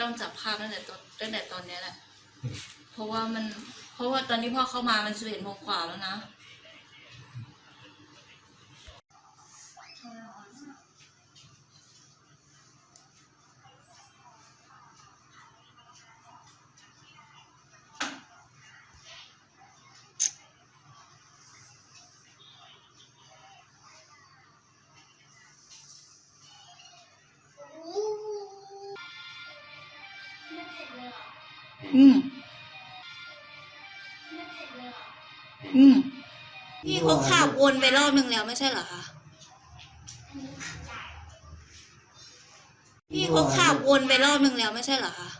ต้องจับภาพตั้งแต่ตอนตั้งแต่ตอนเนี้ยแหละ เพราะว่ามัน เพราะว่าตอนที่พ่อเข้ามามันสิบเอ็ดโมงกว่าแล้วนะ อืมอืมพี่เขาขับวนไปรอบนึงแล้วไม่ใช่เหรอคะพี่เขาขับวนไปรอบนึงแล้วไม่ใช่เหรอคะ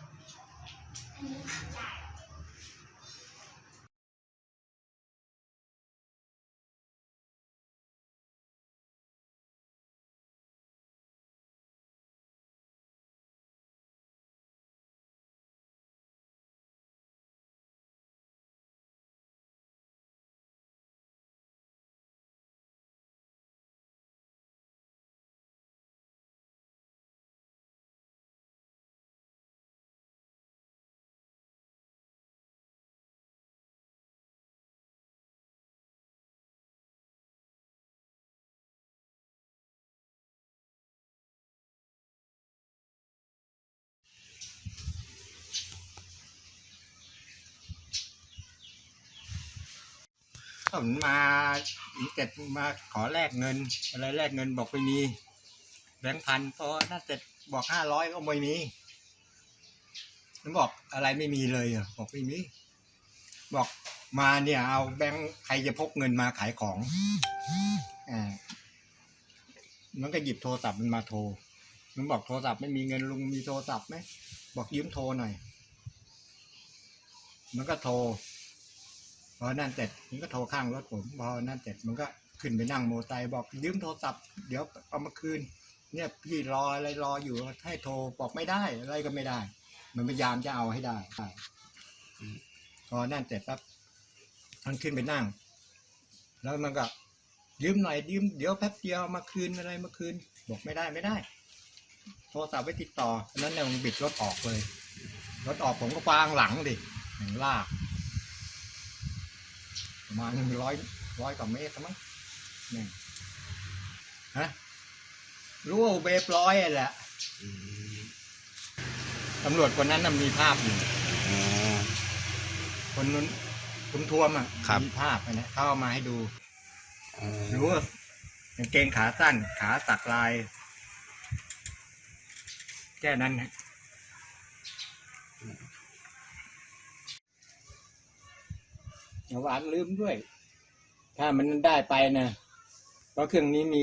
ผมมาเสร็จมาขอแลกเงิน อะไรแลกเงินบอกไม่มีแบงค์พันพอน่าเสร็จบอกห้าร้อยก็ไม่มีผมบอกอะไรไม่มีเลยเหรอบอกไม่มี บอกมาเนี่ยเอาแบงค์ใครจะพกเงินมาขายของอ่ามันก็หยิบโทรศัพท์มันมาโทร มันบอกโทรศัพท์ไม่มีเงินลุงมีโทรศัพท์ไหมบอกยืมโทรหน่อย มันก็โทร พอนั่นเสร็จมันก็โทรข้างรถผม พอนั่นเสร็จมันก็ขึ้นไปนั่งโมไซค์บอกยืมโทรศัพท์เดี๋ยวเอามาคืน เนี่ยพี่รออะไรรออยู่ให้โทรบอกไม่ได้อะไรก็ไม่ได้ มันพยายามจะเอาให้ได้พอนั่นเสร็จปั๊บมันขึ้นไปนั่ง แล้วมันก็ยืมหน่อยยืมเดี๋ยวแป๊บเดียวมาคืนอะไรมาคืน บอกไม่ได้ไม่ได้ โทรศัพท์ไว้ติดต่อ นั้นเนี่ยมันบิดรถออกเลย รถออกผมก็ฟางหลังดิหนึ่งลาก มาณหนึ่งร้อยร้อยกว่าเมตรมั้งนี่ฮะรู้ว่าเวฟร้อยอะแหละตำรวจคนนั้นน่ะมีภาพอยู่อ๋อคนนู้นคุณทวมอะครับมีภาพอันเนี้ยเขาเอามาให้ดูอ๋อรู้ว่ากางเกงขาสั้น ขาสักลาย แค่นั้นนะอย่า หวานลืมด้วย ถ้ามันได้ไปนะเพราะเครื่องนี้มี